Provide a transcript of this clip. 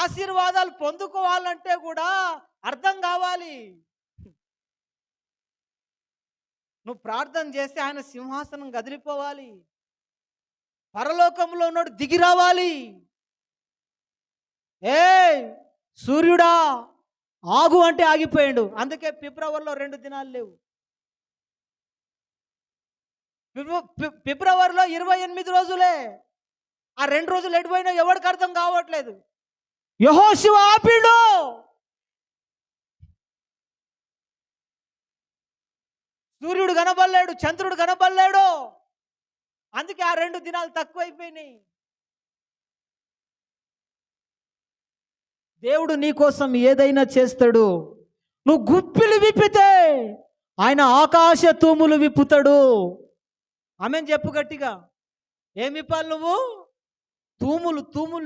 ఆశీర్వాదాలు పొందుకోవాలంటే కూడా అర్థం కావాలి. నువ్వు ప్రార్థన చేస్తే ఆయన సింహాసనం కదిలిపోవాలి. పరలోకంలో ఉన్నాడు దిగి రావాలి. ఏ సూర్యుడా! ఆగు అంటే ఆగిపోయాడు. అందుకే ఫిబ్రవరిలో రెండు దినాలు లేవు. ఫిబ్రవరిలో ఇరవై ఎనిమిది రోజులే. ఆ రెండు రోజులు ఎడిపోయినా ఎవరికి అర్థం కావట్లేదు. యహోశివ ఆపిడు. సూర్యుడు కనబడలేడు చంద్రుడు కనబడలేడు. అందుకే ఆ రెండు దినాలు తక్కువైపోయినాయి. దేవుడు నీకోసం ఏదైనా చేస్తాడు. నువ్వు గుప్పిలు విప్పితే ఆయన ఆకాశ తూములు విప్పుతాడు. ఆమె చెప్పు గట్టిగా. ఏమి విప్పాలి నువ్వు? తూములు తూములు